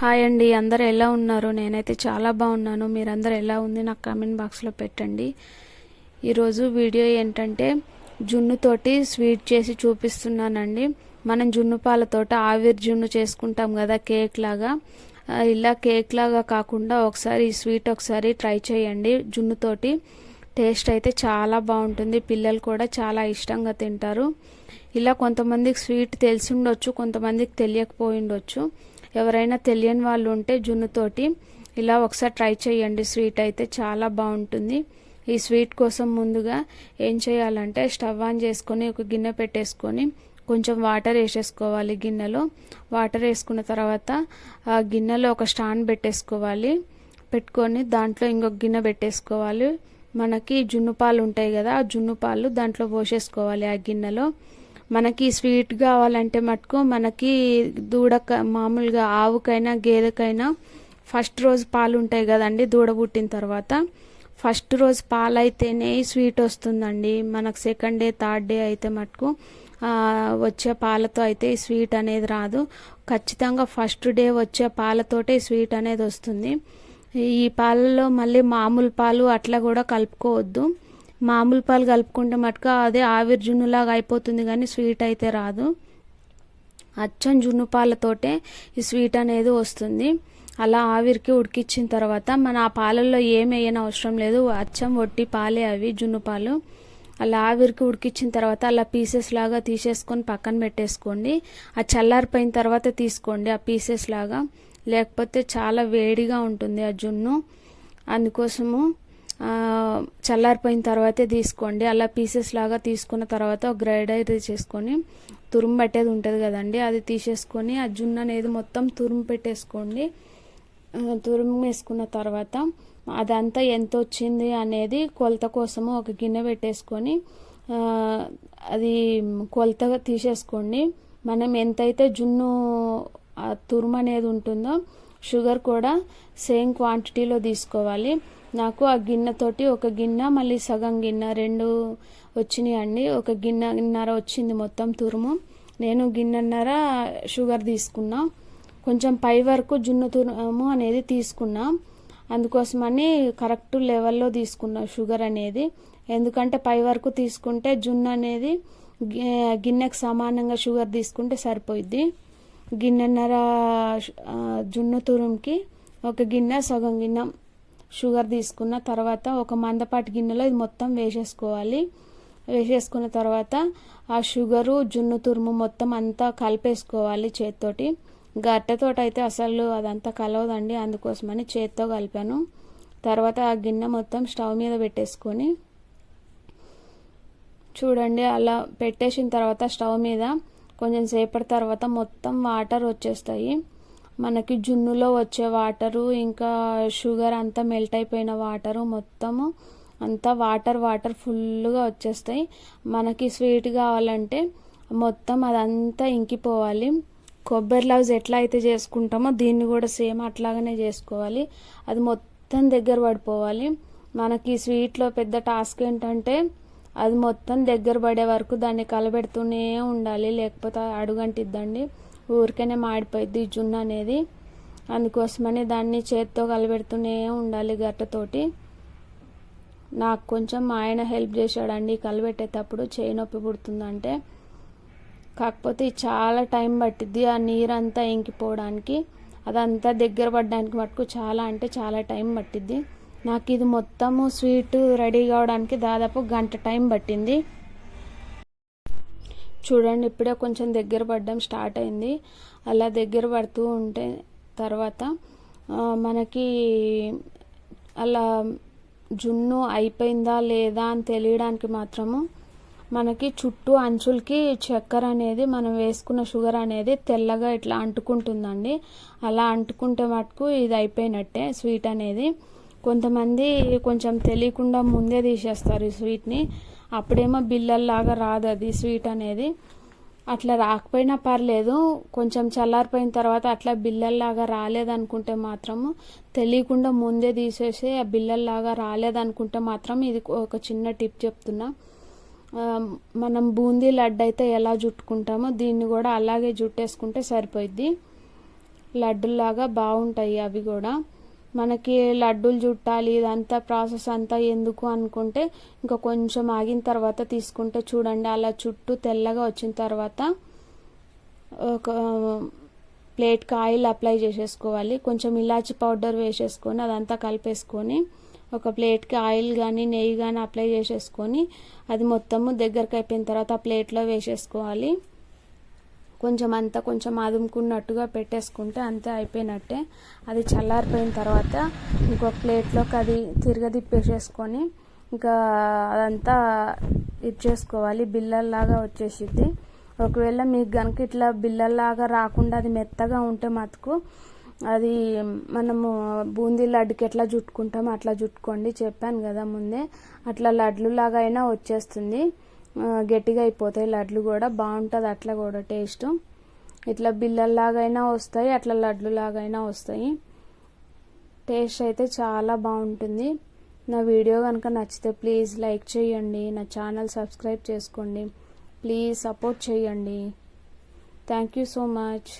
Hi అండి అందరు ఎలా ఉన్నారు? నేనైతే చాలా బాగున్నాను. మీరందరు ఎలా ఉంది? నాకు కామెంట్ బాక్స్లో పెట్టండి. ఈరోజు వీడియో ఏంటంటే జున్నుతోటి స్వీట్ చేసి చూపిస్తున్నానండి. మనం జున్ను పాలతోట ఆవిరి జున్ను చేసుకుంటాం కదా కేక్ లాగా. ఇలా కేక్ లాగా కాకుండా ఒకసారి ఈ స్వీట్ ఒకసారి ట్రై చేయండి. జున్నుతోటి టేస్ట్ అయితే చాలా బాగుంటుంది. పిల్లలు కూడా చాలా ఇష్టంగా తింటారు. ఇలా కొంతమందికి స్వీట్ తెలిసి ఉండొచ్చు కొంతమందికి తెలియకపోయి ఉండొచ్చు. ఎవరైనా తెలియని వాళ్ళు ఉంటే జున్నుతోటి ఇలా ఒకసారి ట్రై చేయండి. స్వీట్ అయితే చాలా బాగుంటుంది. ఈ స్వీట్ కోసం ముందుగా ఏం చేయాలంటే స్టవ్ ఆన్ చేసుకొని ఒక గిన్నె పెట్టేసుకొని కొంచెం వాటర్ వేసేసుకోవాలి గిన్నెలో. వాటర్ వేసుకున్న తర్వాత ఆ గిన్నెలో ఒక స్టాండ్ పెట్టేసుకోవాలి. పెట్టుకొని దాంట్లో ఇంకొక గిన్నె పెట్టేసుకోవాలి. మనకి జున్ను పాలు ఉంటాయి కదా ఆ జున్ను పాలు దాంట్లో పోసేసుకోవాలి ఆ గిన్నెలో. మనకి స్వీట్ కావాలంటే మటుకు మనకి దూడక మామూలుగా ఆవుకైనా గేదెకైనా ఫస్ట్ రోజు పాలు ఉంటాయి కదండి దూడ పుట్టిన తర్వాత. ఫస్ట్ రోజు పాలు అయితేనే స్వీట్ వస్తుందండి. మనకు సెకండ్ డే థర్డ్ డే అయితే మటుకు వచ్చే పాలతో అయితే స్వీట్ అనేది రాదు. ఖచ్చితంగా ఫస్ట్ డే వచ్చే పాలతోటే స్వీట్ అనేది వస్తుంది. ఈ పాలలో మళ్ళీ మామూలు పాలు అట్లా కూడా కలుపుకోవద్దు. మామూలు పాలు కలుపుకుంటే మటుకు అదే ఆవిరి జున్నులాగా అయిపోతుంది కానీ స్వీట్ అయితే రాదు. అచ్చం జున్ను పాలతోటే ఈ స్వీట్ అనేది వస్తుంది. అలా ఆవిరికి ఉడికిచ్చిన తర్వాత మన ఆ పాలల్లో ఏం వేయని అవసరం లేదు. అచ్చం వట్టి పాలే అవి జున్ను పాలు. అలా ఆవిరికి ఉడికిచ్చిన తర్వాత అలా పీసెస్ లాగా తీసేసుకొని పక్కన పెట్టేసుకోండి. ఆ చల్లారిపోయిన తర్వాత తీసుకోండి ఆ పీసెస్ లాగా. లేకపోతే చాలా వేడిగా ఉంటుంది ఆ జున్ను. అందుకోసము చల్లారిపోయిన తర్వాతే తీసుకోండి. అలా పీసెస్ లాగా తీసుకున్న తర్వాత ఒక గ్రైడర్ చేసుకొని తురుము పట్టేది ఉంటుంది కదండి అది తీసేసుకొని ఆ జున్ను అనేది మొత్తం తురుము పెట్టేసుకోండి. తురుము వేసుకున్న తర్వాత అదంతా ఎంత వచ్చింది అనేది కొలత కోసము ఒక గిన్నె పెట్టేసుకొని అది కొలతగా తీసేసుకోండి. మనం ఎంతైతే జున్ను తురుము అనేది ఉంటుందో షుగర్ కూడా సేమ్ క్వాంటిటీలో తీసుకోవాలి. నాకు ఆ గిన్నెతోటి ఒక గిన్నె మళ్ళీ సగం గిన్నె రెండు వచ్చినాయి అండి. ఒక గిన్నెన్నర వచ్చింది మొత్తం తురుము. నేను గిన్నెన్నర షుగర్ తీసుకున్నా. కొంచెం పై వరకు జున్ను తురుము అనేది తీసుకున్నా. అందుకోసమని కరెక్ట్ లెవెల్లో తీసుకున్నా షుగర్ అనేది. ఎందుకంటే పై వరకు తీసుకుంటే జున్ను అనేది గిన్నెకు సమానంగా షుగర్ తీసుకుంటే సరిపోయిద్ది. గిన్నెన్నర జున్ను తురుముకి ఒక గిన్నె సగం గిన్నె షుగర్ తీసుకున్న తర్వాత ఒక మందపాటి గిన్నెలో ఇది మొత్తం వేసేసుకోవాలి. వేసేసుకున్న తర్వాత ఆ షుగరు జున్ను తురుము మొత్తం అంతా కలిపేసుకోవాలి చేత్తోటి. గట్టెతోటి అయితే అసలు అదంతా కలవదండి అందుకోసమని చేత్తో కలిపాను. తర్వాత ఆ గిన్నె మొత్తం స్టవ్ మీద పెట్టేసుకొని చూడండి అలా పెట్టేసిన తర్వాత స్టవ్ మీద కొంచెం సేపటి తర్వాత మొత్తం వాటర్ వచ్చేస్తాయి. మనకి జున్నులో వచ్చే వాటరు ఇంకా షుగర్ అంతా మెల్ట్ అయిపోయిన వాటరు మొత్తము అంతా వాటర్ వాటర్ ఫుల్గా వచ్చేస్తాయి. మనకి స్వీట్ కావాలంటే మొత్తం అదంతా ఇంకిపోవాలి. కొబ్బరి లవ్స్ ఎట్లా అయితే చేసుకుంటామో దీన్ని కూడా సేమ్ అట్లాగనే చేసుకోవాలి. అది మొత్తం దగ్గర పడిపోవాలి. మనకి స్వీట్లో పెద్ద టాస్క్ ఏంటంటే అది మొత్తం దగ్గర పడే వరకు దాన్ని కలబెడుతూనే ఉండాలి లేకపోతే అడుగంటిద్దండి. ఊరికనే మాడిపోయిద్ది ఈ జున్ను అనేది. అందుకోసమని దాన్ని చేత్తో కలబెడుతూనే ఉండాలి గట్టతోటి. నాకు కొంచెం మా ఆయన హెల్ప్ చేశాడండి కలబెట్టేటప్పుడు చేయి నొప్పి పుడుతుందంటే. కాకపోతే చాలా టైం పట్టిద్ది ఆ నీరంతా ఇంకిపోవడానికి. అదంతా దగ్గర పడడానికి మటుకు చాలా అంటే చాలా టైం పట్టిద్ది. నాకు ఇది మొత్తము స్వీట్ రెడీ కావడానికి దాదాపు గంట టైం పట్టింది. చూడండి ఇప్పుడే కొంచెం దగ్గర పడడం స్టార్ట్ అయింది. అలా దగ్గర పడుతూ ఉంటే తర్వాత మనకి అలా జున్ను అయిపోయిందా లేదా అని తెలియడానికి మాత్రము మనకి చుట్టూ అంచులకి చక్కెర అనేది మనం వేసుకున్న షుగర్ అనేది తెల్లగా ఇట్లా అంటుకుంటుందండి. అలా అంటుకుంటే మటుకు ఇది అయిపోయినట్టే స్వీట్ అనేది. కొంతమంది కొంచెం తెలియకుండా ముందే తీసేస్తారు ఈ స్వీట్ని. అప్పుడేమో బిల్లల్లాగా రాదు అది స్వీట్ అనేది. అట్లా రాకపోయినా పర్లేదు కొంచెం చల్లారిపోయిన తర్వాత అట్లా బిల్లల్లాగా రాలేదనుకుంటే మాత్రము తెలియకుండా ముందే తీసేసి ఆ బిల్లల్లాగా రాలేదనుకుంటే మాత్రం ఇది ఒక చిన్న టిప్ చెప్తున్నా. మనం బూందీ లడ్డు అయితే ఎలా జుట్టుకుంటామో దీన్ని కూడా అలాగే జుట్టేసుకుంటే సరిపోయిద్ది. లడ్డులాగా బాగుంటాయి అవి కూడా. మనకి లడ్డూలు చుట్టాలి ఇదంతా ప్రాసెస్ అంతా ఎందుకు అనుకుంటే ఇంకా కొంచెం ఆగిన తర్వాత తీసుకుంటే చూడండి అలా చుట్టూ తెల్లగా వచ్చిన తర్వాత ఒక ప్లేట్కి ఆయిల్ అప్లై చేసేసుకోవాలి. కొంచెం ఇలాచి పౌడర్ వేసేసుకొని అదంతా కలిపేసుకొని ఒక ప్లేట్కి ఆయిల్ కానీ నెయ్యి కానీ అప్లై చేసేసుకొని అది మొత్తము దగ్గరకు అయిపోయిన తర్వాత ఆ ప్లేట్లో వేసేసుకోవాలి. కొంచెం అంతా కొంచెం అదుముకున్నట్టుగా పెట్టేసుకుంటే అంతే అయిపోయినట్టే. అది చల్లారిపోయిన తర్వాత ఇంకొక ప్లేట్లోకి అది తిరగదిప్పేసేసుకొని ఇంకా అదంతా ఇది చేసుకోవాలి. బిల్లల్లాగా వచ్చేసిద్ది. ఒకవేళ మీకు కనుక ఇట్లా బిల్లల్లాగా రాకుండా అది మెత్తగా ఉంటే మటుకు అది మనము బూందీ లడ్డుకి ఎట్లా చుట్టుకుంటామో అట్లా చుట్టుకోండి చెప్పాను కదా ముందే. అట్లా లడ్లు లాగా అయినా వచ్చేస్తుంది. గట్టిగా అయిపోతాయి. లడ్లు కూడా బాగుంటుంది అట్లా కూడా టేస్ట్. ఇట్లా బిల్లల్లాగైనా వస్తాయి అట్లా లడ్లు లాగైనా వస్తాయి. టేస్ట్ అయితే చాలా బాగుంటుంది. నా వీడియో కనుక నచ్చితే ప్లీజ్ లైక్ చేయండి. నా ఛానల్ సబ్స్క్రైబ్ చేసుకోండి. ప్లీజ్ సపోర్ట్ చేయండి. Thank you so much.